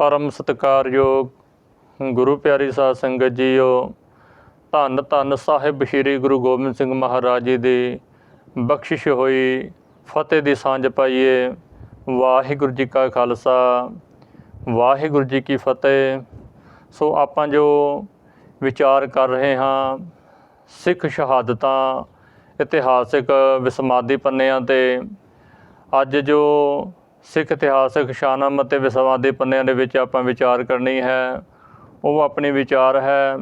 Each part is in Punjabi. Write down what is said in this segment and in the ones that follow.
ਪਰਮ ਸਤਿਕਾਰਯੋਗ ਗੁਰੂ ਪਿਆਰੀ ਸਾਧ ਸੰਗਤ ਜੀਓ, ਧੰਨ ਧੰਨ ਸਾਹਿਬ ਸ੍ਰੀ ਗੁਰੂ ਗੋਬਿੰਦ ਸਿੰਘ ਮਹਾਰਾਜ ਜੀ ਦੀ ਬਖਸ਼ਿਸ਼ ਹੋਈ, ਫਤਿਹ ਦੀ ਸਾਂਝ ਪਾਈਏ। ਵਾਹਿਗੁਰੂ ਜੀ ਕਾ ਖਾਲਸਾ, ਵਾਹਿਗੁਰੂ ਜੀ ਕੀ ਫਤਿਹ। ਸੋ ਆਪਾਂ ਜੋ ਵਿਚਾਰ ਕਰ ਰਹੇ ਹਾਂ, ਸਿੱਖ ਸ਼ਹਾਦਤਾਂ, ਇਤਿਹਾਸਿਕ ਵਿਸਮਾਦੀ ਪੰਨਿਆਂ ਤੇ, ਅੱਜ ਜੋ ਸਿੱਖ ਇਤਿਹਾਸਕ ਸ਼ਾਨਮ ਅਤੇ ਵਿਸਮਾਦੀ ਪੰਨਿਆਂ ਦੇ ਵਿੱਚ ਆਪਾਂ ਵਿਚਾਰ ਕਰਨੀ ਹੈ। ਉਹ ਆਪਣੀ ਵਿਚਾਰ ਹੈ।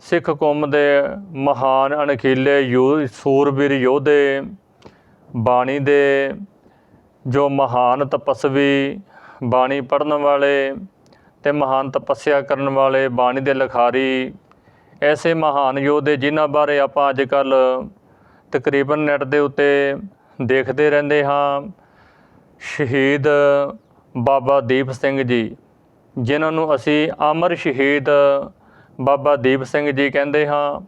ਸਿੱਖ ਕੌਮ ਦੇ ਮਹਾਨ ਅਣਖੀਲੇ ਯੋ, ਸੂਰਬੀਰ ਯੋਧੇ ਬਾਣੀ ਦੇ ਜੋ ਮਹਾਨ ਤਪਸਵੀ ਬਾਣੀ ਪੜ੍ਹਨ ਵਾਲੇ ਤੇ ਮਹਾਨ ਤਪੱਸਿਆ ਕਰਨ ਵਾਲੇ ਬਾਣੀ ਦੇ ਲਿਖਾਰੀ, ਐਸੇ ਮਹਾਨ ਯੋਧੇ ਜਿਨ੍ਹਾਂ ਬਾਰੇ ਆਪਾਂ ਅੱਜ ਕੱਲ ਤਕਰੀਬਨ ਨੈਟ ਦੇ ਉੱਤੇ ਦੇਖਦੇ ਰਹਿੰਦੇ ਹਾਂ। ਸ਼ਹੀਦ ਬਾਬਾ ਦੀਪ ਸਿੰਘ ਜੀ, ਜਿਨ੍ਹਾਂ ਨੂੰ ਅਸੀਂ ਅਮਰ ਸ਼ਹੀਦ ਬਾਬਾ ਦੀਪ ਸਿੰਘ ਜੀ ਕਹਿੰਦੇ ਹਾਂ।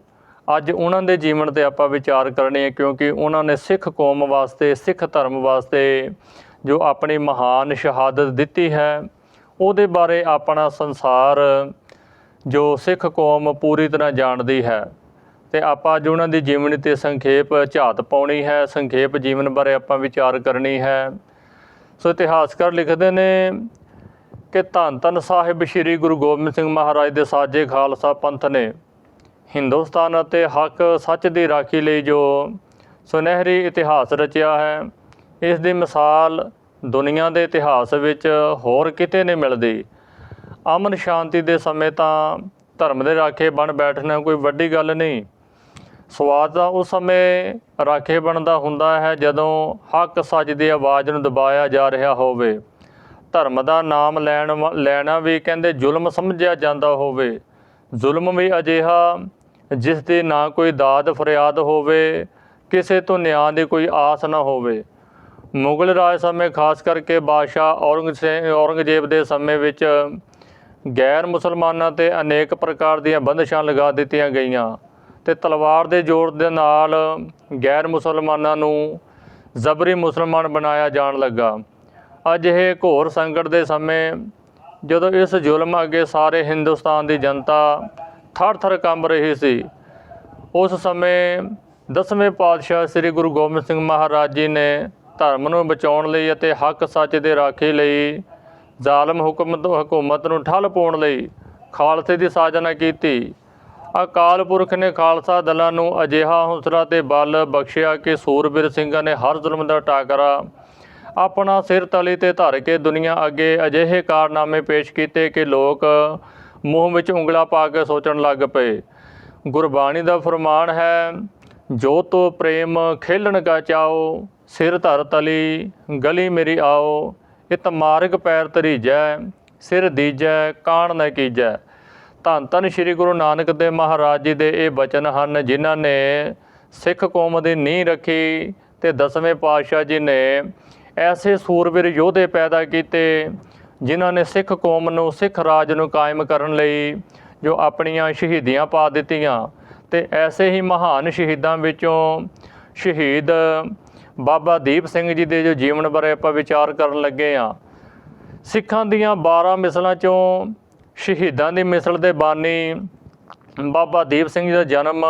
ਅੱਜ ਉਹਨਾਂ ਦੇ ਜੀਵਨ ਤੇ ਆਪਾਂ ਵਿਚਾਰ ਕਰਨੀ ਹੈ ਕਿਉਂਕਿ ਉਹਨਾਂ ਨੇ ਸਿੱਖ ਕੌਮ ਵਾਸਤੇ, ਸਿੱਖ ਧਰਮ ਵਾਸਤੇ ਜੋ ਆਪਣੀ ਮਹਾਨ ਸ਼ਹਾਦਤ ਦਿੱਤੀ ਹੈ, ਉਹਦੇ ਬਾਰੇ ਆਪਣਾ ਸੰਸਾਰ ਜੋ ਸਿੱਖ ਕੌਮ ਪੂਰੀ ਤਰ੍ਹਾਂ ਜਾਣਦੀ ਹੈ। ਤੇ ਆਪਾਂ ਅੱਜ ਉਹਨਾਂ ਦੀ ਜੀਵਨੀ ਤੇ ਸੰਖੇਪ ਝਾਤ ਪਾਉਣੀ ਹੈ, ਸੰਖੇਪ ਜੀਵਨ ਬਾਰੇ ਆਪਾਂ ਵਿਚਾਰ ਕਰਨੀ ਹੈ। ਸੋ ਇਤਿਹਾਸਕਾਰ ਲਿਖਦੇ ਨੇ ਕਿ ਧੰਨ ਧੰਨ ਸਾਹਿਬ ਸ੍ਰੀ ਗੁਰੂ ਗੋਬਿੰਦ ਸਿੰਘ ਮਹਾਰਾਜ ਦੇ ਸਾਜੇ ਖਾਲਸਾ ਪੰਥ ਨੇ ਹਿੰਦੁਸਤਾਨ ਅਤੇ ਹੱਕ ਸੱਚ ਦੀ ਰਾਖੀ ਲਈ ਜੋ ਸੁਨਹਿਰੀ ਇਤਿਹਾਸ ਰਚਿਆ ਹੈ, ਇਸ ਦੀ ਮਿਸਾਲ ਦੁਨੀਆ ਦੇ ਇਤਿਹਾਸ ਵਿੱਚ ਹੋਰ ਕਿਤੇ ਨਹੀਂ ਮਿਲਦੀ। ਅਮਨ ਸ਼ਾਂਤੀ ਦੇ ਸਮੇਂ ਤਾਂ ਧਰਮ ਦੇ ਰਾਖੇ ਬਣ ਬੈਠਣਾ ਕੋਈ ਵੱਡੀ ਗੱਲ ਨਹੀਂ। ਸਵਾਦ ਤਾਂ ਉਸ ਸਮੇਂ ਰਾਖੇ ਬਣਦਾ ਹੁੰਦਾ ਹੈ ਜਦੋਂ ਹੱਕ ਸੱਚ ਦੀ ਆਵਾਜ਼ ਨੂੰ ਦਬਾਇਆ ਜਾ ਰਿਹਾ ਹੋਵੇ। ਧਰਮ ਦਾ ਨਾਮ ਲੈਣ ਵਾ- ਲੈਣਾ ਵੀ ਕਹਿੰਦੇ ਜ਼ੁਲਮ ਸਮਝਿਆ ਜਾਂਦਾ ਹੋਵੇ। ਜ਼ੁਲਮ ਵੀ ਅਜਿਹਾ ਜਿਸ ਦੀ ਨਾ ਕੋਈ ਦਾਦ ਫਰਿਆਦ ਹੋਵੇ, ਕਿਸੇ ਤੋਂ ਨਿਆਂ ਦੀ ਕੋਈ ਆਸ ਨਾ ਹੋਵੇ। ਮੁਗਲ ਰਾਜ ਸਮੇਂ ਖਾਸ ਕਰਕੇ ਬਾਦਸ਼ਾਹ ਔਰੰਗਜ਼ੇਬ ਔਰੰਗਜ਼ੇਬ ਦੇ ਸਮੇਂ ਵਿੱਚ ਗੈਰ ਮੁਸਲਮਾਨਾਂ ਤੇ ਅਨੇਕ ਪ੍ਰਕਾਰ ਦੀਆਂ ਬੰਦਸ਼ਾਂ ਲਗਾ ਦਿੱਤੀਆਂ ਗਈਆਂ। ਤੇ ਤਲਵਾਰ ਦੇ ਜ਼ੋਰ ਦੇ ਨਾਲ ਗੈਰ ਮੁਸਲਮਾਨਾਂ ਨੂੰ ਜ਼ਬਰੀ ਮੁਸਲਮਾਨ ਬਣਾਇਆ ਜਾਣ ਲੱਗਾ। ਅੱਜ ਇਹ ਘੋਰ ਸੰਕਟ ਦੇ ਸਮੇਂ, ਜਦੋਂ ਇਸ ਜ਼ੁਲਮ ਅੱਗੇ ਸਾਰੇ ਹਿੰਦੁਸਤਾਨ ਦੀ ਜਨਤਾ ਥਰ-ਥਰ ਕੰਬ ਰਹੀ ਸੀ। ਉਸ ਸਮੇਂ ਦਸਵੇਂ ਪਾਤਸ਼ਾਹ ਸ੍ਰੀ ਗੁਰੂ ਗੋਬਿੰਦ ਸਿੰਘ ਮਹਾਰਾਜ ਜੀ ਨੇ ਧਰਮ ਨੂੰ ਬਚਾਉਣ ਲਈ ਅਤੇ ਹੱਕ ਸੱਚ ਦੇ ਰਾਖੀ ਲਈ ਜ਼ਾਲਮ ਹੁਕਮਤ ਹਕੂਮਤ ਨੂੰ ਠੱਲ ਪਾਉਣ ਲਈ ਖਾਲਸੇ ਦੀ ਸਾਜਨਾ ਕੀਤੀ। ਅਕਾਲ ਪੁਰਖ ਨੇ ਖਾਲਸਾ ਦਲਾਂ ਨੂੰ ਅਜਿਹਾ ਹੌਸਲਾ ਤੇ ਬਲ ਬਖਸ਼ਿਆ ਕਿ ਸੂਰਬੀਰ ਸਿੰਘਾਂ ਨੇ ਹਰ ਜ਼ੁਲਮ ਦਾ ਟਾਕਰਾ ਆਪਣਾ ਸਿਰ ਤਲੀ ਤੇ ਧਰ ਕੇ ਦੁਨੀਆ ਅੱਗੇ ਅਜਿਹੇ ਕਾਰਨਾਮੇ ਪੇਸ਼ ਕੀਤੇ ਕਿ ਲੋਕ ਮੂੰਹ ਵਿੱਚ ਉਂਗਲਾ ਪਾ ਕੇ ਸੋਚਣ ਲੱਗ ਪਏ। ਗੁਰਬਾਣੀ ਦਾ ਫਰਮਾਨ ਹੈ, ਜੋ ਤੋ ਪ੍ਰੇਮ ਖੇਲਣ ਕਾ ਚਾਓ, ਸਿਰ ਧਰ ਤਲੀ, ਗਲੀ ਮੇਰੀ ਆਓ। ਇਤ ਮਾਰਗ ਪੈਰ ਧਰੀਜੈ, ਸਿਰ ਦੀਜੈ, ਕਾਣ ਨ ਕੀਜੈ। ਧੰਨ ਧੰਨ ਸ੍ਰੀ ਗੁਰੂ ਨਾਨਕ ਦੇਵ ਮਹਾਰਾਜ ਜੀ ਦੇ ਇਹ ਬਚਨ ਹਨ, ਜਿਨ੍ਹਾਂ ਨੇ ਸਿੱਖ ਕੌਮ ਦੀ ਨੀਂਹ ਰੱਖੀ ਤੇ ਦਸਵੇਂ ਪਾਤਸ਼ਾਹ ਜੀ ਨੇ ਐਸੇ ਸੂਰਬੀਰ ਯੋਧੇ ਪੈਦਾ ਕੀਤੇ, ਜਿਨ੍ਹਾਂ ਨੇ ਸਿੱਖ ਕੌਮ ਨੂੰ, ਸਿੱਖ ਰਾਜ ਨੂੰ ਕਾਇਮ ਕਰਨ ਲਈ ਜੋ ਆਪਣੀਆਂ ਸ਼ਹੀਦੀਆਂ ਪਾ ਦਿੱਤੀਆਂ ਤੇ ਐਸੇ ਹੀ ਮਹਾਨ ਸ਼ਹੀਦਾਂ ਵਿੱਚੋਂ ਸ਼ਹੀਦ ਬਾਬਾ ਦੀਪ ਸਿੰਘ ਜੀ ਦੇ ਜੋ ਜੀਵਨ ਬਾਰੇ ਆਪਾਂ ਵਿਚਾਰ ਕਰਨ ਲੱਗੇ ਆ ਸਿੱਖਾਂ ਦੀਆਂ 12 ਮਿਸਲਾਂ ਚੋਂ ਸ਼ਹੀਦਾਂ ਦੀ ਮਿਸਲ ਦੇ ਬਾਨੀ ਬਾਬਾ ਦੀਪ ਸਿੰਘ ਜੀ ਦਾ ਜਨਮ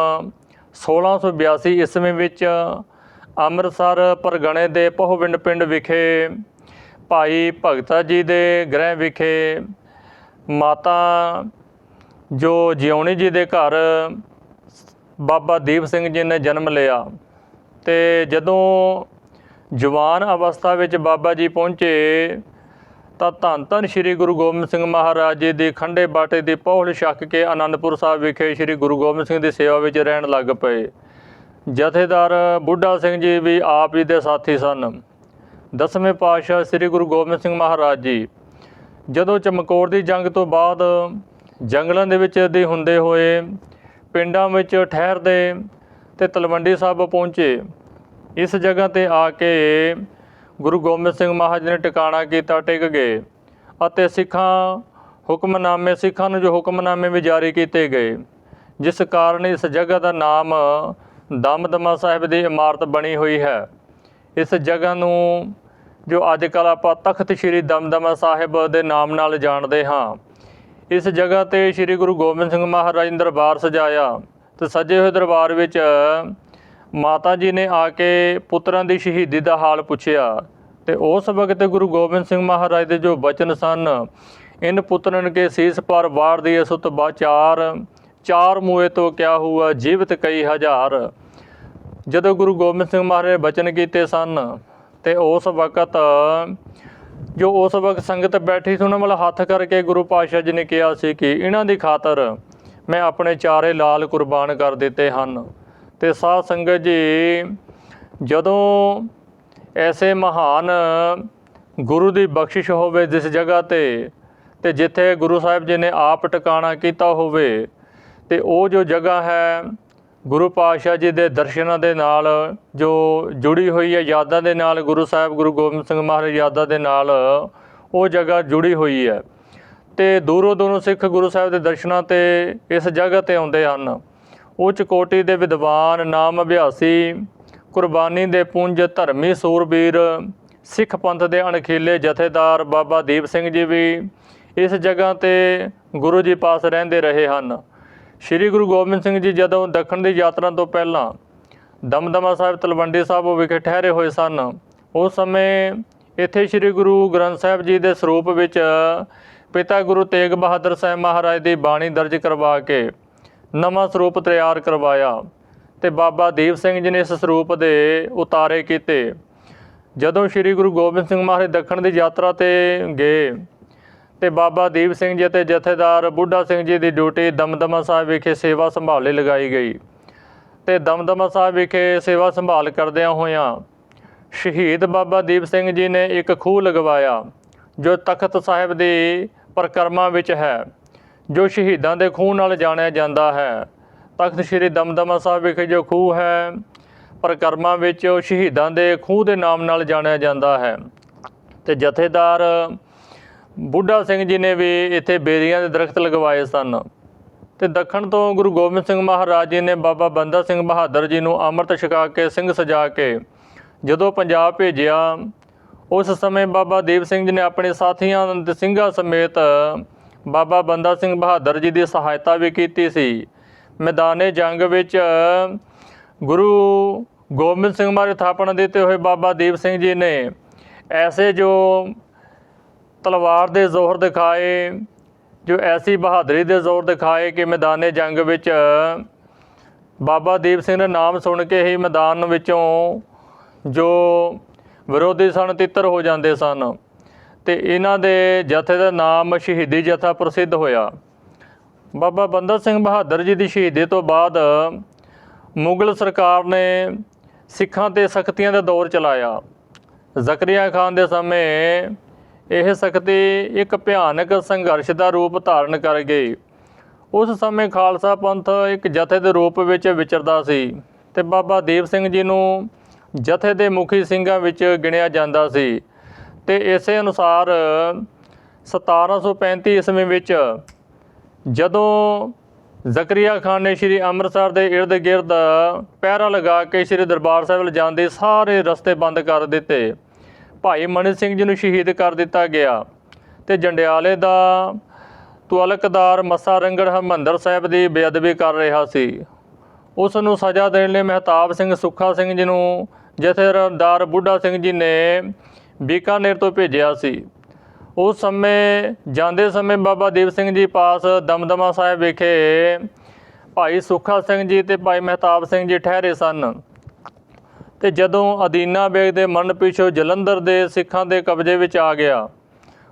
1682 ਈਸਵੀ ਵਿੱਚ ਅੰਮ੍ਰਿਤਸਰ ਪਰਗਣੇ ਦੇ ਪਹੁਵਿੰਡ ਪਿੰਡ ਵਿਖੇ ਭਾਈ ਭਗਤਾ ਜੀ ਦੇ ਗ੍ਰਹਿ ਵਿਖੇ ਮਾਤਾ ਜੋ ਜਿਉਣੀ ਜੀ ਦੇ ਘਰ ਬਾਬਾ ਦੀਪ ਸਿੰਘ ਜੀ ਨੇ ਜਨਮ ਲਿਆ ਤੇ ਜਦੋਂ ਜਵਾਨ ਅਵਸਥਾ ਵਿੱਚ ਬਾਬਾ ਜੀ ਪਹੁੰਚੇ ਤਾਂ ਧੰਨ। ਧੰਨ ਸ੍ਰੀ ਗੁਰੂ ਗੋਬਿੰਦ ਸਿੰਘ ਮਹਾਰਾਜ ਜੀ ਦੀ ਖੰਡੇ ਬਾਟੇ ਦੀ ਪੌਲ ਛੱਕ ਕੇ ਆਨੰਦਪੁਰ ਸਾਹਿਬ ਵਿਖੇ ਸ੍ਰੀ ਗੁਰੂ ਗੋਬਿੰਦ ਸਿੰਘ ਦੀ ਸੇਵਾ ਵਿੱਚ ਰਹਿਣ ਲੱਗ ਪਏ। ਜਥੇਦਾਰ ਬੁੱਢਾ ਸਿੰਘ ਜੀ ਵੀ ਆਪ ਜੀ ਦੇ ਸਾਥੀ ਸਨ। ਦਸਵੇਂ ਪਾਤਸ਼ਾਹ ਸ੍ਰੀ ਗੁਰੂ ਗੋਬਿੰਦ ਸਿੰਘ ਮਹਾਰਾਜ ਜੀ। ਜਦੋਂ ਚਮਕੌਰ ਦੀ ਜੰਗ ਤੋਂ ਬਾਅਦ ਜੰਗਲਾਂ ਦੇ ਵਿੱਚ ਦੇ ਹੁੰਦੇ ਹੋਏ ਪਿੰਡਾਂ ਵਿੱਚ ਠਹਿਰਦੇ ਤੇ ਤਲਵੰਡੀ ਸਾਹਿਬ ਪਹੁੰਚੇ, ਇਸ ਜਗ੍ਹਾ ਤੇ ਆ ਕੇ ਗੁਰੂ ਗੋਬਿੰਦ ਸਿੰਘ ਮਹਾਰਾਜ ਨੇ ਟਿਕਾਣਾ ਕੀਤਾ, ਟਿਕ ਗਏ ਅਤੇ ਸਿੱਖਾਂ ਹੁਕਮਨਾਮੇ, ਸਿੱਖਾਂ ਨੂੰ ਜੋ ਹੁਕਮਨਾਮੇ ਵੀ ਜਾਰੀ ਕੀਤੇ ਗਏ, ਜਿਸ ਕਾਰਨ ਇਸ ਜਗ੍ਹਾ ਦਾ ਨਾਮ ਦਮਦਮਾ ਸਾਹਿਬ ਦੀ ਇਮਾਰਤ ਬਣੀ ਹੋਈ ਹੈ। ਇਸ ਜਗ੍ਹਾ ਨੂੰ ਜੋ ਅੱਜ ਕੱਲ੍ਹ ਆਪਾਂ ਤਖਤ ਸ੍ਰੀ ਦਮਦਮਾ ਸਾਹਿਬ ਦੇ ਨਾਮ ਨਾਲ ਜਾਣਦੇ ਹਾਂ, ਇਸ ਜਗ੍ਹਾ ਤੇ ਸ੍ਰੀ ਗੁਰੂ ਗੋਬਿੰਦ ਸਿੰਘ ਮਹਾਰਾਜ ਨੇ ਦਰਬਾਰ ਸਜਾਇਆ ਤੇ ਸਜੇ ਹੋਏ ਦਰਬਾਰ ਵਿੱਚ ਮਾਤਾ ਜੀ ਨੇ ਆ ਕੇ ਪੁੱਤਰਾਂ ਦੀ ਸ਼ਹੀਦੀ ਦਾ ਹਾਲ ਪੁੱਛਿਆ ਤੇ ਉਸ ਵਕਤ ਗੁਰੂ ਗੋਬਿੰਦ ਸਿੰਘ ਮਹਾਰਾਜ ਦੇ ਜੋ ਬਚਨ ਸਨ, ਇਨ ਪੁੱਤਰਨ ਕੇ ਸੀਸ ਪਰ ਵਾਰ ਦੀ ਸੁਤ ਬਾਚਾਰ, ਚਾਰ ਮੂਏ ਤੋਂ ਕਿਆ ਹੁਆ ਜੀਵਤ ਕਈ ਹਜ਼ਾਰ। ਜਦੋਂ ਗੁਰੂ ਗੋਬਿੰਦ ਸਿੰਘ ਮਹਾਰਾਜ ਨੇ ਬਚਨ ਕੀਤੇ ਸਨ ਤੇ ਉਸ ਵਕਤ ਜੋ ਉਸ ਵਕਤ ਸੰਗਤ ਬੈਠੀ ਸੀ, ਉਹਨਾਂ ਵੱਲ ਹੱਥ ਕਰਕੇ ਗੁਰੂ ਪਾਤਸ਼ਾਹ ਜੀ ਨੇ ਕਿਹਾ ਸੀ ਕਿ ਇਹਨਾਂ ਦੀ ਖਾਤਰ ਮੈਂ ਆਪਣੇ ਚਾਰੇ ਲਾਲ ਕੁਰਬਾਨ ਕਰ ਦਿੱਤੇ ਹਨ। ਤੇ ਸਾਧ ਸੰਗਤ ਜੀ, ਜਦੋਂ ਐਸੇ ਮਹਾਨ ਗੁਰੂ ਦੀ ਬਖਸ਼ਿਸ਼ ਹੋਵੇ ਜਿਸ ਜਗ੍ਹਾ ਤੇ ਤੇ ਜਿੱਥੇ ਗੁਰੂ ਸਾਹਿਬ ਜੀ ਨੇ ਆਪ ਟਿਕਾਣਾ ਕੀਤਾ ਹੋਵੇ, ਤੇ ਉਹ ਜੋ ਜਗ੍ਹਾ ਹੈ ਗੁਰੂ ਪਾਤਸ਼ਾਹ ਜੀ ਦੇ ਦਰਸ਼ਨਾਂ ਦੇ ਨਾਲ, ਜੋ ਜੁੜੀ ਹੋਈ ਹੈ ਯਾਦਾਂ ਦੇ ਨਾਲ, ਗੁਰੂ ਸਾਹਿਬ ਗੁਰੂ ਗੋਬਿੰਦ ਸਿੰਘ ਮਹਾਰਾਜ ਯਾਦਾਂ ਦੇ ਨਾਲ, ਉਹ ਜਗ੍ਹਾ ਜੁੜੀ ਹੋਈ ਹੈ। ਤੇ ਦੂਰੋਂ ਦੂਰੋਂ ਸਿੱਖ ਗੁਰੂ ਸਾਹਿਬ ਦੇ ਦਰਸ਼ਨਾਂ ਤੇ ਇਸ ਜਗ੍ਹਾ ਤੇ ਆਉਂਦੇ ਹਨ। ਉੱਚ ਕੋਟੀ ਦੇ ਵਿਦਵਾਨ ਨਾਮ ਅਭਿਆਸੀ, ਕੁਰਬਾਨੀ ਦੇ ਪੁੰਜ ਧਰਮੀ ਸੂਰਬੀਰ, ਸਿੱਖ ਪੰਥ ਦੇ ਅਣਖੀਲੇ ਜਥੇਦਾਰ ਬਾਬਾ ਦੀਪ ਸਿੰਘ ਜੀ ਵੀ ਇਸ ਜਗ੍ਹਾ ਤੇ ਗੁਰੂ ਜੀ ਪਾਸ ਰਹਿੰਦੇ ਰਹੇ ਹਨ। ਸ੍ਰੀ ਗੁਰੂ ਗੋਬਿੰਦ ਸਿੰਘ ਜੀ ਜਦੋਂ ਦੱਖਣ ਦੀ ਯਾਤਰਾ ਤੋਂ ਪਹਿਲਾਂ ਦਮਦਮਾ ਸਾਹਿਬ ਤਲਵੰਡੀ ਸਾਹਿਬ ਵਿਖੇ ਠਹਿਰੇ ਹੋਏ ਸਨ, ਉਸ ਸਮੇਂ ਇੱਥੇ ਸ੍ਰੀ ਗੁਰੂ ਗ੍ਰੰਥ ਸਾਹਿਬ ਜੀ ਦੇ ਸਰੂਪ ਵਿੱਚ ਪਿਤਾ ਗੁਰੂ ਤੇਗ ਬਹਾਦਰ ਸਾਹਿਬ ਮਹਾਰਾਜ ਦੀ ਬਾਣੀ ਦਰਜ ਕਰਵਾ ਕੇ ਨਵਾਂ ਸਰੂਪ ਤਿਆਰ ਕਰਵਾਇਆ ਤੇ ਬਾਬਾ ਦੀਪ ਸਿੰਘ ਜੀ ਨੇ ਇਸ ਸਰੂਪ ਦੇ ਉਤਾਰੇ ਕੀਤੇ। ਜਦੋਂ ਸ੍ਰੀ ਗੁਰੂ ਗੋਬਿੰਦ ਸਿੰਘ ਮਹਾਰਾਜ ਦੱਖਣ ਦੀ ਯਾਤਰਾ ਤੇ ਗਏ ਤੇ ਬਾਬਾ ਦੀਪ ਸਿੰਘ ਜੀ ਅਤੇ ਜਥੇਦਾਰ ਬੁੱਢਾ ਸਿੰਘ ਜੀ ਦੀ ਡਿਊਟੀ ਦਮਦਮਾ ਸਾਹਿਬ ਵਿਖੇ ਸੇਵਾ ਸੰਭਾਲ ਲਈ ਲਗਾਈ ਗਈ ਤੇ ਦਮਦਮਾ ਸਾਹਿਬ ਵਿਖੇ ਸੇਵਾ ਸੰਭਾਲ ਕਰਦਿਆਂ ਹੋਇਆਂ ਸ਼ਹੀਦ ਬਾਬਾ ਦੀਪ ਸਿੰਘ ਜੀ ਨੇ ਇੱਕ ਖੂਹ ਲਗਵਾਇਆ ਜੋ ਤਖਤ ਸਾਹਿਬ ਦੀ ਪਰਕਰਮਾ ਵਿੱਚ ਹੈ। ਜੋ ਸ਼ਹੀਦਾਂ ਦੇ ਖੂਹ ਨਾਲ ਜਾਣਿਆ ਜਾਂਦਾ ਹੈ। ਤਖਤ ਸ੍ਰੀ ਦਮਦਮਾ ਸਾਹਿਬ ਵਿਖੇ ਜੋ ਖੂਹ ਹੈ, ਪਰਕਰਮਾ ਵਿੱਚ ਉਹ ਸ਼ਹੀਦਾਂ ਦੇ ਖੂਹ ਦੇ ਨਾਮ ਨਾਲ ਜਾਣਿਆ ਜਾਂਦਾ ਹੈ। ਤੇ ਜਥੇਦਾਰ ਬੁੱਢਾ ਸਿੰਘ ਜੀ ਨੇ ਵੀ ਇੱਥੇ ਬੇਰੀਆਂ ਦੇ ਦਰਖਤ ਲਗਵਾਏ ਸਨ। ਤੇ ਦੱਖਣ ਤੋਂ ਗੁਰੂ ਗੋਬਿੰਦ ਸਿੰਘ ਮਹਾਰਾਜ ਜੀ ਨੇ ਬਾਬਾ ਬੰਦਾ ਸਿੰਘ ਬਹਾਦਰ ਜੀ ਨੂੰ ਅੰਮ੍ਰਿਤ ਛਕਾ ਕੇ, ਸਿੰਘ ਸਜਾ ਕੇ ਜਦੋਂ ਪੰਜਾਬ ਭੇਜਿਆ, ਉਸ ਸਮੇਂ ਬਾਬਾ ਦੀਪ ਸਿੰਘ ਜੀ ਨੇ ਆਪਣੇ ਸਾਥੀਆਂ ਦੇ ਸਿੰਘਾਂ ਸਮੇਤ ਬਾਬਾ ਬੰਦਾ ਸਿੰਘ ਬਹਾਦਰ ਜੀ ਦੀ ਸਹਾਇਤਾ ਵੀ ਕੀਤੀ ਸੀ। ਮੈਦਾਨੇ ਜੰਗ ਵਿੱਚ ਗੁਰੂ ਗੋਬਿੰਦ ਸਿੰਘ ਮਹਾਰਾਜ ਥਾਪਣ ਦਿੱਤੇ ਹੋਏ ਬਾਬਾ ਦੀਪ ਸਿੰਘ ਜੀ ਨੇ ਐਸੇ ਜੋ ਤਲਵਾਰ ਦੇ ਜ਼ੋਰ ਦਿਖਾਏ, ਜੋ ਐਸੀ ਬਹਾਦਰੀ ਦੇ ਜ਼ੋਰ ਦਿਖਾਏ ਕਿ ਮੈਦਾਨੇ ਜੰਗ ਵਿੱਚ ਬਾਬਾ ਦੀਪ ਸਿੰਘ ਦਾ ਨਾਮ ਸੁਣ ਕੇ ਹੀ ਮੈਦਾਨ ਵਿੱਚੋਂ ਜੋ ਵਿਰੋਧੀ ਸਨ ਤਿੱਤਰ ਹੋ ਜਾਂਦੇ ਸਨ। ਤੇ ਇਹਨਾਂ ਦੇ ਜਥੇ ਦਾ ਨਾਮ ਸ਼ਹੀਦੀ ਜਥਾ ਪ੍ਰਸਿੱਧ ਹੋਇਆ। ਬਾਬਾ ਬੰਦਾ ਸਿੰਘ ਬਹਾਦਰ ਜੀ ਦੀ ਸ਼ਹੀਦੀ ਤੋਂ ਬਾਅਦ ਮੁਗਲ ਸਰਕਾਰ ਨੇ ਸਿੱਖਾਂ ਤੇ ਸਖਤੀਆਂ ਦਾ ਦੌਰ ਚਲਾਇਆ। ਜ਼ਕਰੀਆ ਖਾਨ ਦੇ ਸਮੇਂ ਇਹ ਸਖਤੀ ਇੱਕ ਭਿਆਨਕ ਸੰਘਰਸ਼ ਦਾ ਰੂਪ ਧਾਰਨ ਕਰ ਗਈ। ਉਸ ਸਮੇਂ ਖਾਲਸਾ ਪੰਥ ਇੱਕ ਜਥੇ ਦੇ ਰੂਪ ਵਿੱਚ ਵਿਚਰਦਾ ਸੀ ਤੇ ਬਾਬਾ ਦੀਪ ਸਿੰਘ ਜੀ ਨੂੰ ਜਥੇ ਦੇ ਮੁਖੀ ਸਿੰਘਾਂ ਵਿੱਚ ਗਿਣਿਆ ਜਾਂਦਾ ਸੀ। ਤੇ ਇਸੇ ਅਨੁਸਾਰ 1735 ਈਸਵੀ ਵਿੱਚ ਜਦੋਂ ਜ਼ਕਰੀਆ ਖਾਨ ਨੇ ਸ੍ਰੀ ਅੰਮ੍ਰਿਤਸਰ ਦੇ ਇਰਦ ਗਿਰਦ ਪਹਿਰਾ ਲਗਾ ਕੇ ਸ੍ਰੀ ਦਰਬਾਰ ਸਾਹਿਬ ਲਿਜਾਣ ਦੇ ਸਾਰੇ ਰਸਤੇ ਬੰਦ ਕਰ ਦਿੱਤੇ, ਭਾਈ ਮਨੀ ਸਿੰਘ ਜੀ ਨੂੰ ਸ਼ਹੀਦ ਕਰ ਦਿੱਤਾ ਗਿਆ ਤੇ ਜੰਡਿਆਲੇ ਦਾ ਤੁਲਕਦਾਰ ਮੱਸਾ ਰੰਗੜ ਹਰਮੰਦਰ ਸਾਹਿਬ ਦੀ ਬੇਅਦਬੀ ਕਰ ਰਿਹਾ ਸੀ। ਉਸ ਨੂੰ ਸਜ਼ਾ ਦੇਣ ਲਈ ਮਹਿਤਾਬ ਸਿੰਘ ਸੁੱਖਾ ਸਿੰਘ ਜੀ ਨੂੰ, ਜਥੇਦਾਰ ਬੁੱਢਾ ਸਿੰਘ ਜੀ ਨੇ ਬੀਕਾਨੇਰ ਤੋਂ ਭੇਜਿਆ ਸੀ। ਉਸ ਸਮੇਂ, ਜਾਂਦੇ ਸਮੇਂ ਬਾਬਾ ਦੀਪ ਸਿੰਘ ਜੀ ਪਾਸ ਦਮਦਮਾ ਸਾਹਿਬ ਵਿਖੇ ਭਾਈ ਸੁੱਖਾ ਸਿੰਘ ਜੀ ਤੇ ਭਾਈ ਮਹਿਤਾਬ ਸਿੰਘ ਜੀ ਠਹਿਰੇ ਸਨ। ਤੇ ਜਦੋਂ ਅਦੀਨਾ ਬੇਗ ਦੇ ਮਰਨ ਪਿੱਛੋਂ ਜਲੰਧਰ ਦੇ ਸਿੱਖਾਂ ਦੇ ਕਬਜ਼ੇ ਵਿੱਚ ਆ ਗਿਆ,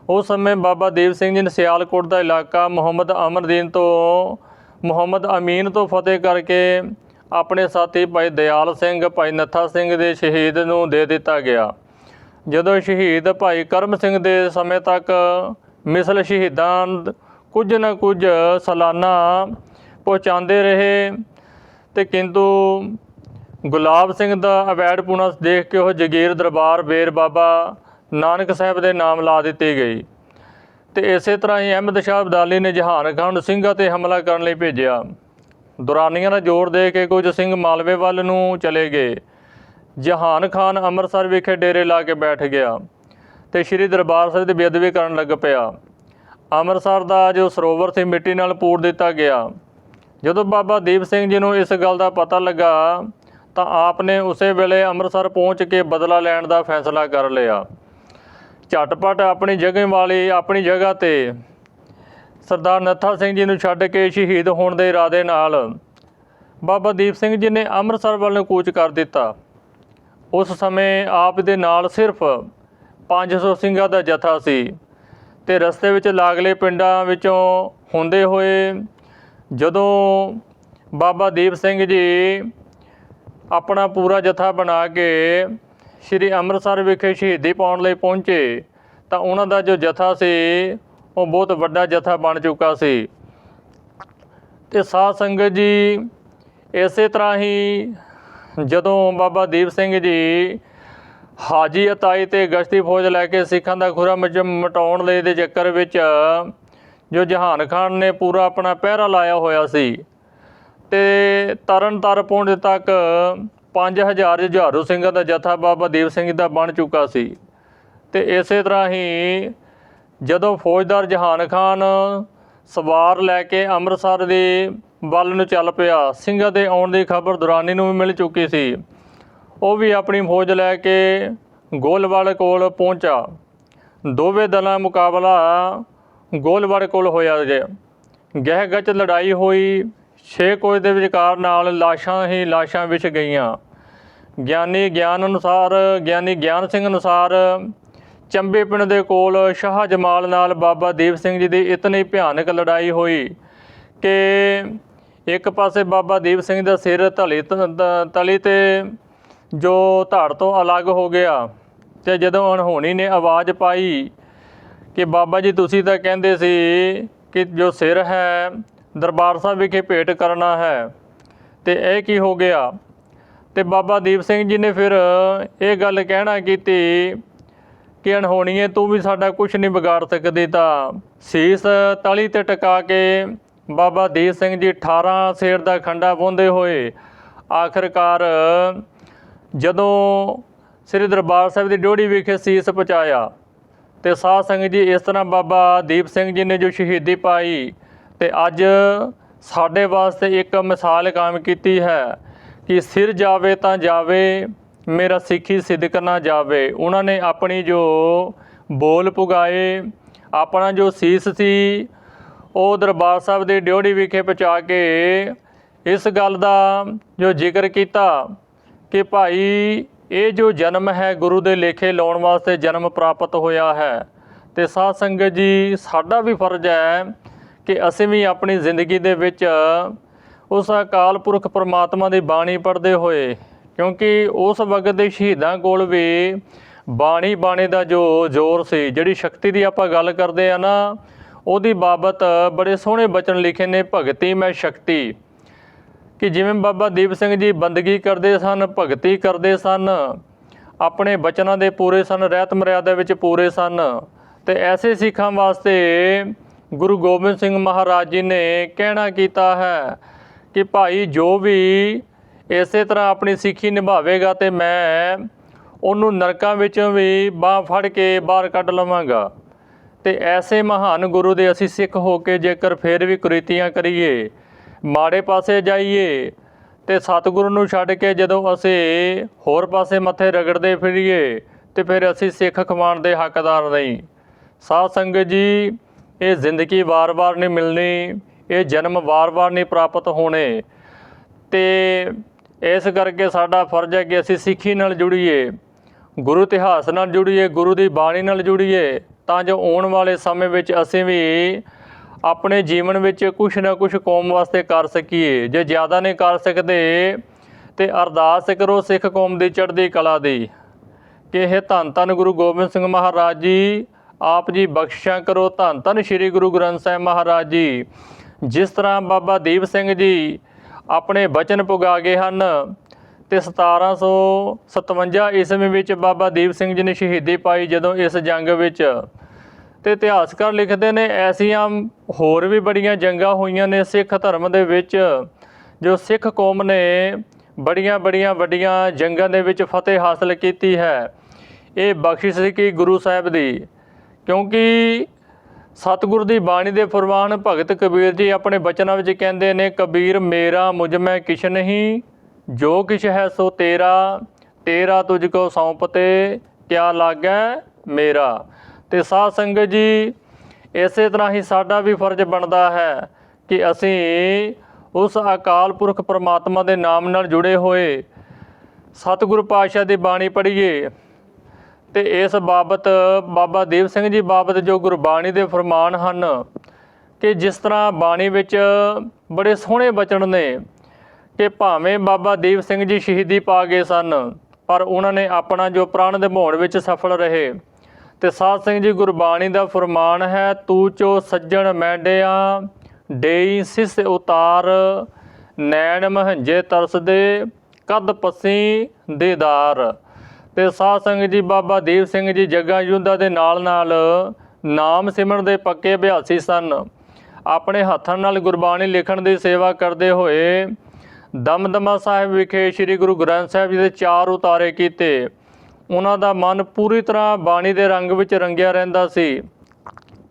ਉਸ ਸਮੇਂ ਬਾਬਾ ਦੀਪ ਸਿੰਘ ਜੀ ਨੇ ਸਿਆਲਕੋਟ ਦਾ ਇਲਾਕਾ ਮੁਹੰਮਦ ਅਮਰਦੀਨ ਤੋਂ, ਮੁਹੰਮਦ ਅਮੀਨ ਤੋਂ ਫਤਿਹ ਕਰਕੇ ਆਪਣੇ ਸਾਥੀ ਭਾਈ ਦਿਆਲ ਸਿੰਘ, ਭਾਈ ਨੱਥਾ ਸਿੰਘ ਦੇ ਸ਼ਹੀਦ ਨੂੰ ਦੇ ਦਿੱਤਾ ਗਿਆ। ਜਦੋਂ ਸ਼ਹੀਦ ਭਾਈ ਕਰਮ ਸਿੰਘ ਦੇ ਸਮੇਂ ਤੱਕ ਮਿਸਲ ਸ਼ਹੀਦਾਂ ਕੁਝ ਨਾ ਕੁਝ ਸਾਲਾਨਾ ਪਹੁੰਚਾਉਂਦੇ ਰਹੇ ਤੇ ਕਿੰਤੂ ਗੁਲਾਬ ਸਿੰਘ ਦਾ ਅਵੈੜ ਪੁਣਾ ਦੇਖ ਕੇ ਉਹ ਜਗੀਰ ਦਰਬਾਰ ਬੇਰ ਬਾਬਾ ਨਾਨਕ ਸਾਹਿਬ ਦੇ ਨਾਮ ਲਾ ਦਿੱਤੀ ਗਈ ਤੇ ਇਸੇ ਤਰ੍ਹਾਂ ਹੀ ਅਹਿਮਦ ਸ਼ਾਹ ਅਬਦਾਲੀ ਨੇ ਜਹਾਨ ਖਾਨ ਨੂੰ ਸਿੰਘਾਂ ਤੇ ਹਮਲਾ ਕਰਨ ਲਈ ਭੇਜਿਆ। ਦੁਰਾਨੀਆਂ ਦਾ ਜ਼ੋਰ ਦੇ ਕੇ ਕੁਝ ਸਿੰਘ ਮਾਲਵੇ ਵੱਲ ਨੂੰ ਚਲੇ ਗਏ। ਜਹਾਨ ਖਾਨ ਅੰਮ੍ਰਿਤਸਰ ਵਿਖੇ ਡੇਰੇ ਲਾ ਕੇ ਬੈਠ ਗਿਆ ਤੇ ਸ੍ਰੀ ਦਰਬਾਰ ਸਾਹਿਬ ਦੀ ਬੇਅਦਬੀ ਕਰਨ ਲੱਗ ਪਿਆ। ਅੰਮ੍ਰਿਤਸਰ ਦਾ ਜੋ ਸਰੋਵਰ ਸੀ ਮਿੱਟੀ ਨਾਲ ਪੂਰ ਦਿੱਤਾ ਗਿਆ। ਜਦੋਂ ਬਾਬਾ ਦੀਪ ਸਿੰਘ ਜੀ ਨੂੰ ਇਸ ਗੱਲ ਦਾ ਪਤਾ ਲੱਗਾ, ਤਾਂ ਆਪ ਨੇ ਉਸੇ ਵੇਲੇ ਅੰਮ੍ਰਿਤਸਰ ਪਹੁੰਚ ਕੇ ਬਦਲਾ ਲੈਣ ਦਾ ਫੈਸਲਾ ਕਰ ਲਿਆ। ਝਟਪਟ ਆਪਣੀ ਜਗ੍ਹਾ ਵਾਲੀ ਆਪਣੀ ਜਗ੍ਹਾ ਤੇ ਸਰਦਾਰ ਨੱਥਾ ਸਿੰਘ ਜੀ ਨੂੰ ਛੱਡ ਕੇ ਸ਼ਹੀਦ ਹੋਣ ਦੇ ਇਰਾਦੇ ਨਾਲ ਬਾਬਾ ਦੀਪ ਸਿੰਘ ਜੀ ਨੇ ਅੰਮ੍ਰਿਤਸਰ ਵੱਲ ਨੂੰ ਕੂਚ ਕਰ ਦਿੱਤਾ। ਉਸ ਸਮੇਂ ਆਪ ਦੇ ਨਾਲ ਸਿਰਫ 500 ਸਿੰਘਾਂ ਦਾ ਜਥਾ ਸੀ ਤੇ ਰਸਤੇ ਵਿੱਚ ਲਾਗਲੇ ਪਿੰਡਾਂ ਵਿੱਚੋਂ ਹੁੰਦੇ ਹੋਏ ਜਦੋਂ ਬਾਬਾ ਦੀਪ ਸਿੰਘ ਜੀ ਆਪਣਾ ਪੂਰਾ ਜਥਾ ਬਣਾ ਕੇ ਸ੍ਰੀ ਅੰਮ੍ਰਿਤਸਰ ਵਿਖੇ ਸ਼ਹੀਦੀ ਪਾਉਣ ਲਈ ਪਹੁੰਚੇ, ਤਾਂ ਉਹਨਾਂ ਦਾ ਜੋ ਜਥਾ ਸੀ, ਉਹ ਬਹੁਤ ਵੱਡਾ ਜਥਾ ਬਣ ਚੁੱਕਾ ਸੀ। ਤੇ ਸਾਧ ਸੰਗਤ ਜੀ ਇਸੇ ਤਰ੍ਹਾਂ ਹੀ ਜਦੋਂ ਬਾਬਾ ਦੀਪ ਸਿੰਘ ਜੀ ਹਾਜੀ ਅਤਾਈ ਤੇ ਗਸ਼ਤੀ ਫੌਜ ਲੈ ਕੇ ਸਿੱਖਾਂ ਦਾ ਖੁਰਾ ਮਜ ਮਟਾਉਣ ਲਈ ਦੇ ਚੱਕਰ ਵਿੱਚ ਜੋ ਜਹਾਨ ਖਾਨ ਨੇ ਪੂਰਾ ਆਪਣਾ ਪਹਿਰਾ ਲਾਇਆ ਹੋਇਆ ਸੀ ਤੇ ਤਰਨ ਤਾਰ ਪਹੁੰਚ ਤੱਕ 5000 ਜੁਝਾਰੂ ਸਿੰਘਾਂ ਦਾ ਜਥਾ ਬਾਬਾ ਦੀਪ ਸਿੰਘ ਦਾ ਬਣ ਚੁੱਕਾ ਸੀ। ਤੇ ਇਸੇ ਤਰ੍ਹਾਂ ਹੀ ਜਦੋਂ ਫੌਜਦਾਰ ਜਹਾਨ ਖਾਨ ਸਵਾਰ ਲੈ ਕੇ ਅੰਮ੍ਰਿਤਸਰ ਦੇ ਵੱਲ ਨੂੰ ਚੱਲ ਪਿਆ। ਸਿੰਘਾਂ ਦੇ ਆਉਣ ਦੀ ਖਬਰ ਦੁਰਾਨੀ ਨੂੰ ਵੀ ਮਿਲ ਚੁੱਕੀ ਸੀ। ਉਹ ਵੀ ਆਪਣੀ ਫੌਜ ਲੈ ਕੇ ਗੋਲਵਾਲ ਕੋਲ ਪਹੁੰਚਾ। ਦੋਵੇਂ ਦਲਾਂ ਮੁਕਾਬਲਾ ਗੋਲਵਾਲ ਕੋਲ ਹੋਇਆ ਜੇ। ਗਹਿ ਲੜਾਈ ਹੋਈ। ਛੇ ਕੋਜ ਦੇ ਵਿਚਕਾਰ ਨਾਲ ਲਾਸ਼ਾਂ ਹੀ ਲਾਸ਼ਾਂ ਵਿੱਚ ਗਈਆਂ। ਗਿਆਨੀ ਗਿਆਨ ਅਨੁਸਾਰ, ਗਿਆਨੀ ਗਿਆਨ ਸਿੰਘ ਅਨੁਸਾਰ ਚੰਬੇ ਪਿੰਡ ਦੇ ਕੋਲ ਸ਼ਾਹ ਜਮਾਲ ਨਾਲ ਬਾਬਾ ਦੀਪ ਸਿੰਘ ਜੀ ਦੀ ਇਤਨੀ ਭਿਆਨਕ ਲੜਾਈ ਹੋਈ ਕਿ ਇੱਕ ਪਾਸੇ ਬਾਬਾ ਦੀਪ ਸਿੰਘ ਦਾ ਸਿਰ ਧਲੀ ਤ- ਤਲੀ ਤੇ ਜੋ ਧੜ ਤੋਂ ਅਲੱਗ ਹੋ ਗਿਆ ਤੇ ਜਦੋਂ ਅਣਹੋਣੀ ਨੇ ਆਵਾਜ਼ ਪਾਈ ਕਿ ਬਾਬਾ ਜੀ ਤੁਸੀਂ ਤਾਂ ਕਹਿੰਦੇ ਸੀ ਕਿ ਜੋ ਸਿਰ ਹੈ, ਦਰਬਾਰ ਸਾਹਿਬ ਵਿਖੇ ਭੇਟ ਕਰਨਾ ਹੈ ਤੇ ਇਹ ਕੀ ਹੋ ਗਿਆ? ਤੇ ਬਾਬਾ ਦੀਪ ਸਿੰਘ ਜੀ ਨੇ ਫਿਰ ਇਹ ਗੱਲ ਕਹਿਣਾ ਕੀਤੀ ਕਿ ਅਣਹੋਣੀਏ ਤੂੰ ਵੀ ਸਾਡਾ ਕੁਝ ਨਹੀਂ ਵਿਗਾੜ ਸਕਦੀ ਤਾਂ ਸੀਸ ਤਲੀ ਤੇ ਟਿਕਾ ਕੇ ਬਾਬਾ ਦੀਪ ਸਿੰਘ ਜੀ 18 ਸੇਰ ਦਾ ਖੰਡਾ ਬੋਂਦੇ ਹੋਏ ਆਖਰਕਾਰ ਜਦੋਂ ਸ੍ਰੀ ਦਰਬਾਰ ਸਾਹਿਬ ਦੀ ਡੋੜੀ ਵਿਖੇ ਸੀਸ ਪਹੁੰਚਾਇਆ ਤੇ ਸਾਧ ਸੰਗਤ ਜੀ ਇਸ ਤਰ੍ਹਾਂ ਬਾਬਾ ਦੀਪ ਸਿੰਘ ਜੀ ਨੇ ਜੋ ਸ਼ਹੀਦੀ ਪਾਈ ਤੇ ਅੱਜ ਸਾਡੇ ਵਾਸਤੇ ਇੱਕ ਮਿਸਾਲ ਕਾਇਮ ਕੀਤੀ ਹੈ ਕਿ ਸਿਰ ਜਾਵੇ ਤਾਂ ਜਾਵੇ, ਮੇਰਾ ਸਿੱਖੀ ਸਿਦਕ ਨਾ ਜਾਵੇ। ਉਹਨਾਂ ਨੇ ਆਪਣੀ ਜੋ ਬੋਲ ਪੁਗਾਏ, ਆਪਣਾ ਜੋ ਸੀਸ ਸੀ ਉਹ ਦਰਬਾਰ ਸਾਹਿਬ ਦੀ ਡਿਉੜੀ ਵਿਖੇ ਪਹੁੰਚਾ ਕੇ ਇਸ ਗੱਲ ਦਾ ਜੋ ਜ਼ਿਕਰ ਕੀਤਾ ਕਿ ਭਾਈ, ਇਹ ਜੋ ਜਨਮ ਹੈ ਗੁਰੂ ਦੇ ਲੇਖੇ ਲਾਉਣ ਵਾਸਤੇ ਜਨਮ ਪ੍ਰਾਪਤ ਹੋਇਆ ਹੈ ਤੇ ਸਾਧ ਸੰਗਤ ਜੀ, ਸਾਡਾ ਵੀ ਫਰਜ਼ ਹੈ ਕਿ ਅਸੀਂ ਵੀ ਆਪਣੀ ਜ਼ਿੰਦਗੀ ਦੇ ਵਿੱਚ ਉਸ ਅਕਾਲ ਪੁਰਖ ਪਰਮਾਤਮਾ ਦੀ ਬਾਣੀ ਪੜ੍ਹਦੇ ਹੋਏ, ਕਿਉਂਕਿ ਉਸ ਵਕਤ ਦੇ ਸ਼ਹੀਦਾਂ ਕੋਲ ਵੀ ਬਾਣੀ ਬਾਣੇ ਦਾ ਜੋ ਜ਼ੋਰ ਸੀ, ਜਿਹੜੀ ਸ਼ਕਤੀ ਦੀ ਆਪਾਂ ਗੱਲ ਕਰਦੇ ਆ ਨਾ ਉਹਦੀ ਬਾਬਤ ਬੜੇ ਸੋਹਣੇ ਬਚਨ ਲਿਖੇ ਨੇ, ਭਗਤੀ ਮੈਂ ਸ਼ਕਤੀ। ਕਿ ਜਿਵੇਂ ਬਾਬਾ ਦੀਪ ਸਿੰਘ ਜੀ ਬੰਦਗੀ ਕਰਦੇ ਸਨ, ਭਗਤੀ ਕਰਦੇ ਸਨ, ਆਪਣੇ ਬਚਨਾਂ ਦੇ ਪੂਰੇ ਸਨ, ਰਹਿਤ ਮਰਿਆਦਾ ਵਿੱਚ ਪੂਰੇ ਸਨ। ਤੇ ਐਸੇ ਸਿੱਖਾਂ ਵਾਸਤੇ ਗੁਰੂ ਗੋਬਿੰਦ ਸਿੰਘ ਮਹਾਰਾਜ ਜੀ ਨੇ ਕਹਿਣਾ ਕੀਤਾ ਹੈ ਕਿ ਭਾਈ ਜੋ ਵੀ ਇਸੇ ਤਰ੍ਹਾਂ ਆਪਣੀ ਸਿੱਖੀ ਨਿਭਾਵੇਗਾ ਤੇ ਮੈਂ ਉਹਨੂੰ ਨਰਕਾਂ ਵਿੱਚੋਂ ਵੀ ਬਾਹ ਫੜ ਕੇ ਬਾਹਰ ਕੱਢ ਲਵਾਂਗਾ। ਤੇ ਐਸੇ ਮਹਾਨ ਗੁਰੂ ਦੇ ਅਸੀਂ ਸਿੱਖ ਹੋ ਕੇ ਜੇਕਰ ਫੇਰ ਵੀ ਕੁਰੀਤੀਆਂ ਕਰੀਏ, ਮਾੜੇ ਪਾਸੇ ਜਾਈਏ ਤੇ ਸਤਿਗੁਰੂ ਨੂੰ ਛੱਡ ਕੇ ਜਦੋਂ ਅਸੀਂ ਹੋਰ ਪਾਸੇ ਮੱਥੇ ਰਗੜਦੇ ਫਿਰੀਏ ਤੇ ਫਿਰ ਅਸੀਂ ਸਿੱਖ ਖਵਾਉਣ ਦੇ ਹੱਕਦਾਰ ਨਹੀਂ। ਸਾਧ ਸੰਗਤ ਜੀ, ਇਹ ਜ਼ਿੰਦਗੀ ਵਾਰ-ਵਾਰ ਨਹੀਂ ਮਿਲਣੀ, ਇਹ ਜਨਮ ਵਾਰ-ਵਾਰ ਨਹੀਂ ਪ੍ਰਾਪਤ ਹੋਣੇ। ਤੇ ਇਸ ਕਰਕੇ ਸਾਡਾ ਫਰਜ਼ ਹੈ ਕਿ ਅਸੀਂ ਸਿੱਖੀ ਨਾਲ ਜੁੜੀਏ, ਗੁਰੂ ਇਤਿਹਾਸ ਨਾਲ ਜੁੜੀਏ, ਗੁਰੂ ਦੀ ਬਾਣੀ ਨਾਲ ਜੁੜੀਏ। ਤਾਂ ਜੋ ਆਉਣ ਵਾਲੇ ਸਮੇਂ ਵਿੱਚ ਅਸੀਂ ਵੀ ਆਪਣੇ ਜੀਵਨ ਵਿੱਚ ਕੁਝ ਨਾ ਕੁਝ ਕੌਮ ਵਾਸਤੇ ਕਰ ਸਕੀਏ। ਜੇ ਜ਼ਿਆਦਾ ਨਹੀਂ ਕਰ ਸਕਦੇ, ਤੇ ਅਰਦਾਸ ਕਰੋ ਸਿੱਖ ਕੌਮ ਦੀ ਚੜ੍ਹਦੀ ਕਲਾ ਦੀ। ਕਿ ਇਹ ਧੰਨ ਧੰਨ ਗੁਰੂ ਗੋਬਿੰਦ ਸਿੰਘ ਮਹਾਰਾਜ ਜੀ, ਆਪ ਜੀ ਬਖਸ਼ਿਸ਼ਾਂ ਕਰੋ। ਧੰਨ ਧੰਨ ਸ੍ਰੀ ਗੁਰੂ ਗ੍ਰੰਥ ਸਾਹਿਬ ਮਹਾਰਾਜ ਜੀ, ਜਿਸ ਤਰ੍ਹਾਂ ਬਾਬਾ ਦੀਪ ਸਿੰਘ ਜੀ ਆਪਣੇ ਬਚਨ ਪੁਗਾ ਗਏ ਹਨ ਤੇ 1757 ਈਸਵੀ ਵਿੱਚ ਬਾਬਾ ਦੀਪ ਸਿੰਘ ਜੀ ਨੇ ਸ਼ਹੀਦੀ ਪਾਈ ਜਦੋਂ ਇਸ ਜੰਗ ਵਿੱਚ। ਤੇ ਇਤਿਹਾਸਕਾਰ ਲਿਖਦੇ ਨੇ, ਐਸੀਆਂ ਹੋਰ ਵੀ ਬੜੀਆਂ ਜੰਗਾਂ ਹੋਈਆਂ ਨੇ ਸਿੱਖ ਧਰਮ ਦੇ ਵਿੱਚ, ਜੋ ਸਿੱਖ ਕੌਮ ਨੇ ਬੜੀਆਂ ਬੜੀਆਂ ਵੱਡੀਆਂ ਜੰਗਾਂ ਦੇ ਵਿੱਚ ਫਤਿਹ ਹਾਸਲ ਕੀਤੀ ਹੈ। ਇਹ ਬਖਸ਼ਿਸ਼ ਸੀ ਕਿ ਗੁਰੂ ਸਾਹਿਬ ਦੀ, ਕਿਉਂਕਿ ਸਤਿਗੁਰ ਦੀ ਬਾਣੀ ਦੇ ਫਰਮਾਨ ਭਗਤ ਕਬੀਰ ਜੀ ਆਪਣੇ ਬਚਨਾਂ ਵਿੱਚ ਕਹਿੰਦੇ ਨੇ, ਕਬੀਰ ਮੇਰਾ ਮੁਝ ਮੈਂ ਕਿਛ ਨਹੀਂ ਜੋ ਕਿਛ ਹੈ ਸੋ ਤੇਰਾ ਤੇਰਾ ਤੁਝ ਕੋ ਸੌਂਪਤੇ ਕਿਆ ਲਾਗੈ ਮੇਰਾ। ਤੇ ਸਾਧ ਸੰਗਤ ਜੀ, ਇਸੇ ਤਰ੍ਹਾਂ ਹੀ ਸਾਡਾ ਵੀ ਫਰਜ਼ ਬਣਦਾ ਹੈ ਕਿ ਅਸੀਂ ਉਸ ਅਕਾਲ ਪੁਰਖ ਪਰਮਾਤਮਾ ਦੇ ਨਾਮ ਨਾਲ ਜੁੜੇ ਹੋਏ ਸਤਿਗੁਰੂ ਪਾਤਸ਼ਾਹ ਦੀ ਬਾਣੀ ਪੜ੍ਹੀਏ। ਤੇ ਇਸ ਬਾਬਤ ਬਾਬਾ ਦੀਪ ਸਿੰਘ ਜੀ ਬਾਬਤ ਜੋ ਗੁਰਬਾਣੀ ਦੇ ਫਰਮਾਨ ਹਨ ਕਿ ਜਿਸ ਤਰ੍ਹਾਂ ਬਾਣੀ ਵਿੱਚ ਬੜੇ ਸੋਹਣੇ ਬਚਨ ਨੇ ਕਿ ਭਾਵੇਂ ਬਾਬਾ ਦੀਪ ਸਿੰਘ ਜੀ ਸ਼ਹੀਦੀ ਪਾ ਗਏ ਸਨ, ਪਰ ਉਹਨਾਂ ਨੇ ਆਪਣਾ ਜੋ ਪ੍ਰਾਣ ਨਿਭਾਉਣ ਵਿੱਚ ਸਫਲ ਰਹੇ। ਤੇ ਸਾਧ ਸਿੰਘ ਜੀ ਗੁਰਬਾਣੀ ਦਾ ਫਰਮਾਨ ਹੈ, ਤੂ ਚੋ ਸੱਜਣ ਮੈਂਡਿਆ, ਡੇਈ ਸਿਸ ਉਤਾਰ, ਨੈਣ ਮਹੰਜੇ ਤਰਸਦੇ, ਕਦ ਪਸੀ ਦੇਦਾਰ ਤੇ ਸਾਧ ਸੰਗਤ ਜੀ ਬਾਬਾ ਦੀਪ ਸਿੰਘ ਜੀ ਜੱਗਾ ਯੁੱਧਾ ਦੇ ਨਾਲ ਨਾਲ ਨਾਮ ਸਿਮਰਨ ਦੇ ਪੱਕੇ ਅਭਿਆਸੀ ਸਨ। ਆਪਣੇ ਹੱਥਾਂ ਨਾਲ ਗੁਰਬਾਣੀ ਲਿਖਣ ਦੀ ਸੇਵਾ ਕਰਦੇ ਹੋਏ ਦਮਦਮਾ ਸਾਹਿਬ ਵਿਖੇ ਸ੍ਰੀ ਗੁਰੂ ਗ੍ਰੰਥ ਸਾਹਿਬ ਜੀ ਦੇ ਚਾਰ ਉਤਾਰੇ ਕੀਤੇ। ਉਹਨਾਂ ਦਾ ਮਨ ਪੂਰੀ ਤਰ੍ਹਾਂ ਬਾਣੀ ਦੇ ਰੰਗ ਵਿੱਚ ਰੰਗਿਆ ਰਹਿੰਦਾ ਸੀ।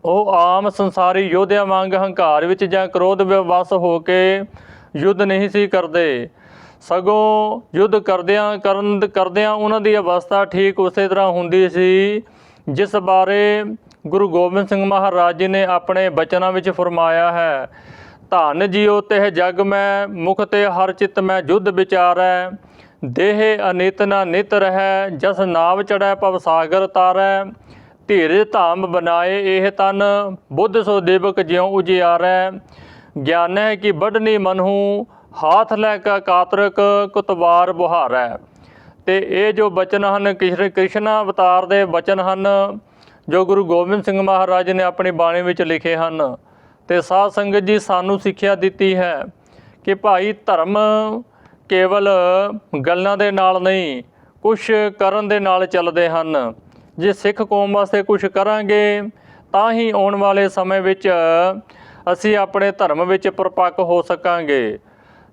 ਉਹ ਆਮ ਸੰਸਾਰੀ ਯੋਧਿਆਂ ਵਾਂਗ ਹੰਕਾਰ ਵਿੱਚ ਜਾਂ ਕ੍ਰੋਧ ਵਿਵਸ ਹੋ ਕੇ ਯੁੱਧ ਨਹੀਂ ਸੀ ਕਰਦੇ। ਸਗੋਂ ਯੁੱਧ ਕਰਦਿਆਂ ਕਰਨ ਕਰਦਿਆਂ ਉਹਨਾਂ ਦੀ ਅਵਸਥਾ ਠੀਕ ਉਸੇ ਤਰ੍ਹਾਂ ਹੁੰਦੀ ਸੀ, ਜਿਸ ਬਾਰੇ ਗੁਰੂ ਗੋਬਿੰਦ ਸਿੰਘ ਮਹਾਰਾਜ ਜੀ ਨੇ ਆਪਣੇ ਬਚਨਾਂ ਵਿੱਚ ਫਰਮਾਇਆ ਹੈ। ਧਨ ਜਿਉ ਤਿਹ ਜਗ ਮੈਂ, ਮੁਖ ਤੇ ਹਰ ਚਿਤ ਮੈਂ ਜੁਧ ਵਿਚਾਰੈ। ਦੇਹ ਅਨਿਤ ਨਾ ਨਿਤ ਰਹੈ, ਜਸ ਨਾਵ ਚੜੈ ਭਵ ਸਾਗਰ ਤਾਰੈ। ਧੀਰਜ ਧਾਮ ਬਨਾਏ ਇਹ ਤਨ, ਬੁੱਧ ਸੋ ਦੇਵਕ ਜਿਉ ਉਜਿਆਰੈ। ਗਿਆਨ ਹੈ ਕਿ ਵੱਢਨੀ ਮਨਹੂ, ਹਾਥ ਲੈ ਕੇ ਕਾਤਰਕ ਕੁਤਵਾਰ ਬੁਹਾਰੈ। ਤੇ ਇਹ ਜੋ ਬਚਨ ਹਨ ਕ੍ਰਿਸ਼ਨ ਕ੍ਰਿਸ਼ਨ ਅਵਤਾਰ ਦੇ ਬਚਨ ਹਨ, ਜੋ ਗੁਰੂ ਗੋਬਿੰਦ ਸਿੰਘ ਮਹਾਰਾਜ ਨੇ ਆਪਣੀ ਬਾਣੀ ਵਿੱਚ ਲਿਖੇ ਹਨ। ਤੇ ਸਾਧ ਸੰਗਤ ਜੀ ਸਾਨੂੰ ਸਿੱਖਿਆ ਦਿੱਤੀ ਹੈ ਕਿ ਭਾਈ ਧਰਮ ਕੇਵਲ ਗੱਲਾਂ ਦੇ ਨਾਲ ਨਹੀਂ ਕੁਝ ਕਰਨ ਦੇ ਨਾਲ ਚੱਲਦੇ ਹਨ। ਜੇ ਸਿੱਖ ਕੌਮ ਵਾਸਤੇ ਕੁਝ ਕਰਾਂਗੇ, ਤਾਂ ਹੀ ਆਉਣ ਵਾਲੇ ਸਮੇਂ ਵਿੱਚ ਅਸੀਂ ਆਪਣੇ ਧਰਮ ਵਿੱਚ ਪਰਪੱਕ ਹੋ ਸਕਾਂਗੇ।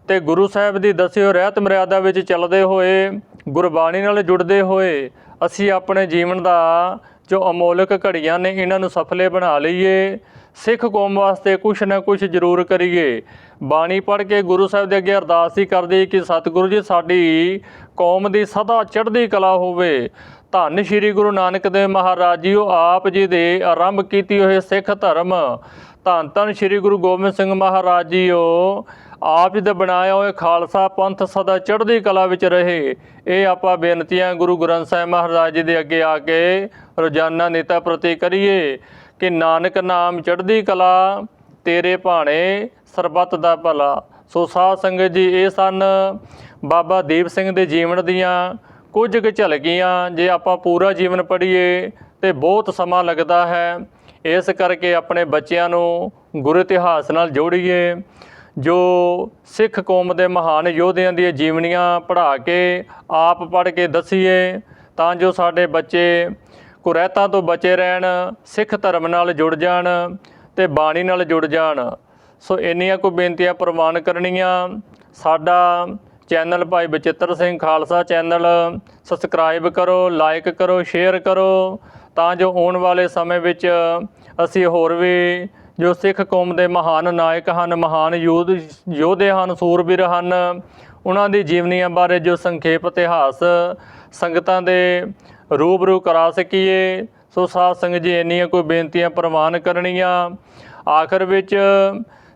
ਤੇ ਗੁਰੂ ਸਾਹਿਬ ਦੀ ਦੱਸੀ ਹੋਈ ਰਹਿਤ ਮਰਿਆਦਾ ਵਿੱਚ ਚੱਲਦੇ ਹੋਏ, ਗੁਰਬਾਣੀ ਨਾਲ ਜੁੜਦੇ ਹੋਏ, ਅਸੀਂ ਆਪਣੇ ਜੀਵਨ ਦਾ ਜੋ ਅਮੋਲਕ ਘੜੀਆਂ ਨੇ, ਇਹਨਾਂ ਨੂੰ ਸਫਲੇ ਬਣਾ ਲਈਏ। ਸਿੱਖ ਕੌਮ ਵਾਸਤੇ ਕੁਛ ਨਾ ਕੁਛ ਜ਼ਰੂਰ ਕਰੀਏ। ਬਾਣੀ ਪੜ੍ਹ ਕੇ ਗੁਰੂ ਸਾਹਿਬ ਦੇ ਅੱਗੇ ਅਰਦਾਸ ਹੀ ਕਰਦੇ ਕਿ ਸਤਿਗੁਰੂ ਜੀ, ਸਾਡੀ ਕੌਮ ਦੀ ਸਦਾ ਚੜ੍ਹਦੀ ਕਲਾ ਹੋਵੇ। ਧੰਨ ਸ਼੍ਰੀ ਗੁਰੂ ਨਾਨਕ ਦੇਵ ਮਹਾਰਾਜ ਜੀ ਉਹ ਆਪ ਜੀ ਦੇ ਆਰੰਭ ਕੀਤੀ ਹੋਏ ਸਿੱਖ ਧਰਮ। ਧੰਨ ਧੰਨ ਸ਼੍ਰੀ ਗੁਰੂ ਗੋਬਿੰਦ ਸਿੰਘ ਮਹਾਰਾਜ ਜੀ ਉਹ ਆਪ ਜੀ ਦਾ ਬਣਾਇਆ ਹੋਇਆ ਖਾਲਸਾ ਪੰਥ ਸਦਾ ਚੜ੍ਹਦੀ ਕਲਾ ਵਿੱਚ ਰਹੇ। ਇਹ ਆਪਾਂ ਬੇਨਤੀਆਂ ਗੁਰੂ ਗ੍ਰੰਥ ਸਾਹਿਬ ਮਹਾਰਾਜ ਜੀ ਦੇ ਅੱਗੇ ਆ ਕੇ ਰੋਜ਼ਾਨਾ ਨੇਤਾ ਪ੍ਰਤੀ ਕਰੀਏ। ਕਿ ਨਾਨਕ ਨਾਮ ਚੜ੍ਹਦੀ ਕਲਾ, ਤੇਰੇ ਭਾਣੇ ਸਰਬੱਤ ਦਾ ਭਲਾ। ਸੋ ਸਾਧ ਸੰਗਤ ਜੀ, ਇਹ ਸਨ ਬਾਬਾ ਦੀਪ ਸਿੰਘ ਦੇ ਜੀਵਨ ਦੀਆਂ ਕੁਝ ਕੁ ਝਲਕੀਆਂ। ਜੇ ਆਪਾਂ ਪੂਰਾ ਜੀਵਨ ਪੜ੍ਹੀਏ ਤੇ ਬਹੁਤ ਸਮਾਂ ਲੱਗਦਾ ਹੈ। ਇਸ ਕਰਕੇ ਆਪਣੇ ਬੱਚਿਆਂ ਨੂੰ ਗੁਰੂ ਇਤਿਹਾਸ ਨਾਲ ਜੋੜੀਏ, ਜੋ ਸਿੱਖ ਕੌਮ ਦੇ ਮਹਾਨ ਯੋਧਿਆਂ ਦੀਆਂ ਜੀਵਨੀਆਂ ਪੜ੍ਹਾ ਕੇ, ਆਪ ਪੜ੍ਹ ਕੇ ਦਸੀਏ, ਤਾਂ ਜੋ ਸਾਡੇ ਬੱਚੇ ਕੁਰੈਤਾਂ ਤੋਂ ਬਚੇ ਰਹਿਣ, ਸਿੱਖ ਧਰਮ ਨਾਲ ਜੁੜ ਜਾਣ ਤੇ ਬਾਣੀ ਨਾਲ ਜੁੜ ਜਾਣ। ਸੋ ਇੰਨੀਆਂ ਕੋ ਬੇਨਤੀਆਂ ਪ੍ਰਵਾਨ ਕਰਨੀਆਂ। ਸਾਡਾ channel Bhai Bachittar Singh Khalsa channel subscribe ਕਰੋ, ਲਾਈਕ ਕਰੋ, ਸ਼ੇਅਰ ਕਰੋ। ਤਾਂ ਜੋ ਆਉਣ ਵਾਲੇ ਸਮੇਂ ਵਿੱਚ ਅਸੀਂ ਹੋਰ ਵੀ ਜੋ ਸਿੱਖ ਕੌਮ ਦੇ ਮਹਾਨ ਨਾਇਕ ਹਨ, ਮਹਾਨ ਯੋਧ, ਯੋਧੇ ਹਨ, ਸੂਰਬੀਰ ਹਨ, ਉਹਨਾਂ ਦੀ ਜੀਵਨੀਆਂ ਬਾਰੇ ਜੋ ਸੰਖੇਪ ਇਤਿਹਾਸ ਸੰਗਤਾਂ ਦੇ ਰੂਬਰੂ ਕਰਾ ਸਕੀਏ। ਸੋ ਸਾਧ ਸੰਗਤ ਜੀ, ਇੰਨੀਆਂ ਕੋਈ ਬੇਨਤੀਆਂ ਪ੍ਰਵਾਨ ਕਰਨੀਆਂ। ਆਖਰ ਵਿੱਚ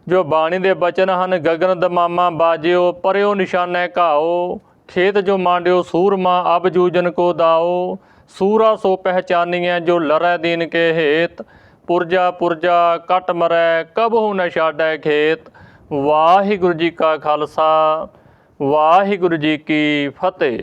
ਜੋ ਬਾਣੀ ਦੇ ਬਚਨ ਹਨ, ਗਗਨ ਦਮਾਮਾ ਬਾਜਿਓ, ਪਰਿਓ ਨਿਸ਼ਾਨੇ ਘਾਓ। ਖੇਤ ਜੋ ਮਾਂਡਿਓ, ਸੂਰਮਾ ਅਬ ਜੂਜਨ ਕੋ ਦਾਓ। ਸੂਰਾ ਸੋ ਪਹਿਚਾਨੀਐ, ਜੋ ਲਰੈ ਦੀਨ ਕੇ ਹੇਤ। ਪੁਰਜਾ ਪੁਰਜਾ, ਕਟ ਮਰੈ ਕਬਹੁ ਨ ਛਾਡੈ ਖੇਤ। ਵਾਹਿਗੁਰੂ ਜੀ ਕਾ ਖਾਲਸਾ, ਵਾਹਿਗੁਰੂ ਜੀ ਕੀ ਫਤਿਹ।